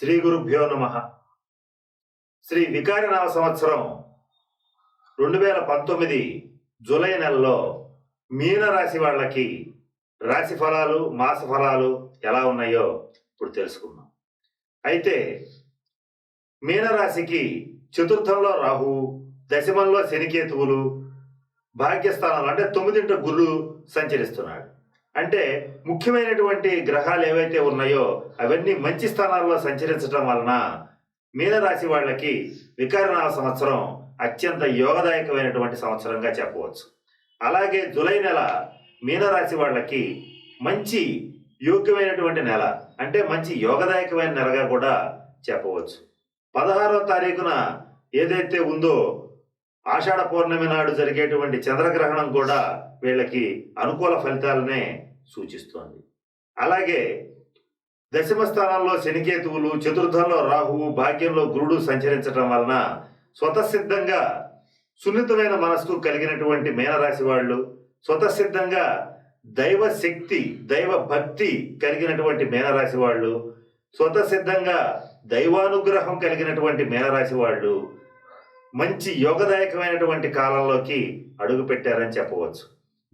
శ్రీ గురుభ్యో నమ. శ్రీ వికారనామ సంవత్సరం రెండు వేల పంతొమ్మిది జూలై నెలలో మీనరాశి వాళ్ళకి రాశి ఫలాలు మాస ఫలాలు ఎలా ఉన్నాయో ఇప్పుడు తెలుసుకుందాం. అయితే మీనరాశికి చతుర్థంలో రాహు దశమంలో శనికేతువులు భాగ్యస్థానంలో అంటే తొమ్మిదింట గురు సంచరిస్తున్నాడు. అంటే ముఖ్యమైనటువంటి గ్రహాలు ఏవైతే ఉన్నాయో అవన్నీ మంచి స్థానాల్లో సంచరించడం వలన మీనరాశి వాళ్ళకి వికారనామ సంవత్సరం అత్యంత యోగదాయకమైనటువంటి సంవత్సరంగా చెప్పవచ్చు. అలాగే జులై నెల మీనరాశి వాళ్ళకి మంచి యోగ్యమైనటువంటి నెల అంటే మంచి యోగదాయకమైన నెలగా కూడా చెప్పవచ్చు. పదహారో తారీఖున ఏదైతే ఉందో ఆషాఢ పౌర్ణమి నాడు జరిగేటువంటి చంద్రగ్రహణం కూడా వీళ్ళకి అనుకూల ఫలితాలనే సూచిస్తోంది. అలాగే దశమ స్థానంలో శనికేతువులు చతుర్థంలో రాహువు భాగ్యంలో గురుడు సంచరించడం వలన స్వతసిద్ధంగా సున్నితమైన మనస్సు కలిగినటువంటి మీనరాశి వాళ్ళు స్వతసిద్ధంగా దైవ శక్తి దైవ భక్తి కలిగినటువంటి మీనరాశి వాళ్ళు స్వతసిద్ధంగా దైవానుగ్రహం కలిగినటువంటి మీనరాశి వాళ్ళు మంచి యోగదాయకమైనటువంటి కాలంలోకి అడుగుపెట్టారని చెప్పవచ్చు.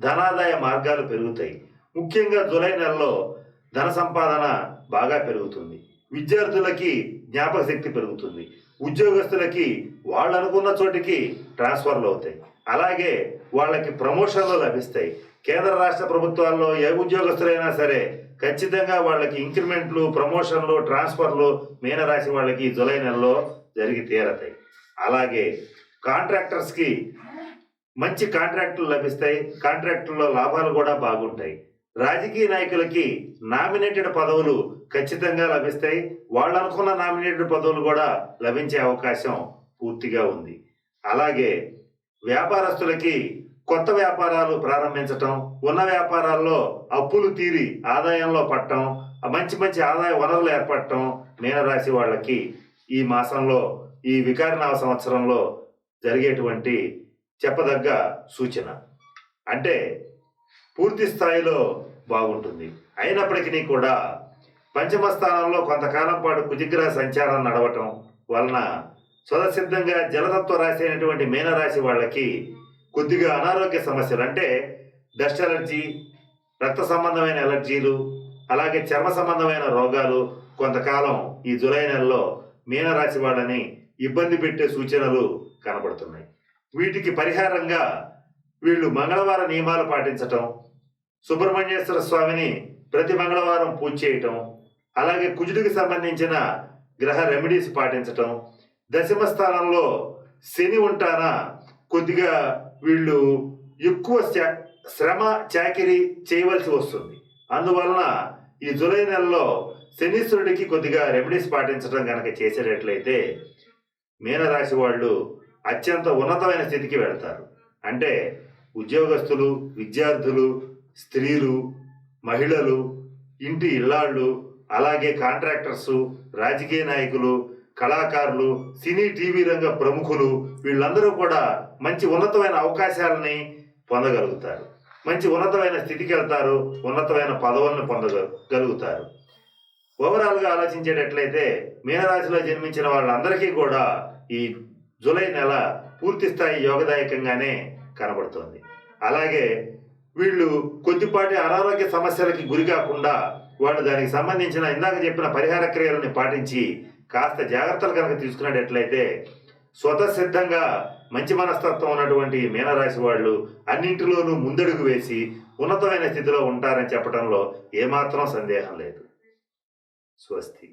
ధనాదాయ మార్గాలు పెరుగుతాయి. ముఖ్యంగా జూలై నెలలో ధన సంపాదన బాగా పెరుగుతుంది. విద్యార్థులకి జ్ఞాపక శక్తి పెరుగుతుంది. ఉద్యోగస్తులకి వాళ్ళు అనుకున్న చోటికి ట్రాన్స్ఫర్లు అవుతాయి. అలాగే వాళ్ళకి ప్రమోషన్లు లభిస్తాయి. కేంద్ర రాష్ట్ర ప్రభుత్వాల్లో ఏ ఉద్యోగస్తులైనా సరే ఖచ్చితంగా వాళ్ళకి ఇంక్రిమెంట్లు ప్రమోషన్లు ట్రాన్స్ఫర్లు మీనరాశి వాళ్ళకి జూలై నెలలో జరిగి తీరతాయి. అలాగే కాంట్రాక్టర్స్కి మంచి కాంట్రాక్టులు లభిస్తాయి. కాంట్రాక్టుల్లో లాభాలు కూడా బాగుంటాయి. రాజకీయ నాయకులకి నామినేటెడ్ పదవులు ఖచ్చితంగా లభిస్తాయి. వాళ్ళు అనుకున్న నామినేటెడ్ పదవులు కూడా లభించే అవకాశం పూర్తిగా ఉంది. అలాగే వ్యాపారస్తులకి కొత్త వ్యాపారాలు ప్రారంభించటం ఉన్న వ్యాపారాల్లో అప్పులు తీరి ఆదాయంలో పట్టడం మంచి మంచి ఆదాయ వనరులు ఏర్పడటం మీనరాశి వాళ్ళకి ఈ మాసంలో ఈ వికారనామ సంవత్సరంలో జరిగేటువంటి చెప్పదగ్గ సూచన. అంటే పూర్తి స్థాయిలో బాగుంటుంది. అయినప్పటికీ కూడా పంచమ స్థానంలో కొంతకాలం పాటు కుజిగ్రహ సంచారం నడవటం వలన స్వతసిద్ధంగా జలతత్వ రాశి అయినటువంటి మీనరాశి వాళ్ళకి కొద్దిగా అనారోగ్య సమస్యలు అంటే డస్ట్ ఎలర్జీ రక్త సంబంధమైన ఎలర్జీలు అలాగే చర్మ సంబంధమైన రోగాలు కొంతకాలం ఈ జులై నెలలో మీనరాశి వాళ్ళని ఇబ్బంది పెట్టే సూచనలు కనబడుతున్నాయి. వీటికి పరిహారంగా వీళ్ళు మంగళవార నియమాలు పాటించటం సుబ్రహ్మణ్యేశ్వర స్వామిని ప్రతి మంగళవారం పూజ చేయటం అలాగే కుజుడికి సంబంధించిన గ్రహ రెమెడీస్ పాటించటం దశమ స్థానంలో శని ఉంటానా కొద్దిగా వీళ్ళు ఎక్కువ శ్రమ చాకిరీ చేయవలసి వస్తుంది. అందువలన ఈ జూలై నెలలో శనీశ్వరుడికి కొద్దిగా రెమెడీస్ పాటించడం కనుక చేసేటట్లయితే మీనరాశి వాళ్ళు అత్యంత ఉన్నతమైన స్థితికి వెళ్తారు. అంటే ఉద్యోగస్తులు విద్యార్థులు స్త్రీలు మహిళలు ఇంటి ఇల్లాళ్ళు అలాగే కాంట్రాక్టర్సు రాజకీయ నాయకులు కళాకారులు సినీ టీవీ రంగ ప్రముఖులు వీళ్ళందరూ కూడా మంచి ఉన్నతమైన అవకాశాలని పొందగలుగుతారు. మంచి ఉన్నతమైన స్థితికి వెళ్తారు ఉన్నతమైన పదవులను పొందగలుగుతారు. ఓవరాల్గా ఆలోచించేటట్లయితే మీనరాశిలో జన్మించిన వాళ్ళందరికీ కూడా ఈ జూలై నెల పూర్తి స్థాయి యోగదాయకంగానే కనబడుతోంది. అలాగే వీళ్ళు కొద్దిపాటి అనారోగ్య సమస్యలకి గురి కాకుండా వాళ్ళు దానికి సంబంధించిన ఇందాక చెప్పిన పరిహార క్రియలను పాటించి కాస్త జాగ్రత్తలు కనుక తీసుకునేటట్లయితే స్వతసిద్ధంగా మంచి మనస్తత్వం ఉన్నటువంటి మీనరాశి వాళ్ళు అన్నింటిలోనూ ముందడుగు వేసి ఉన్నతమైన స్థితిలో ఉంటారని చెప్పడంలో ఏమాత్రం సందేహం లేదు. స్వస్తి.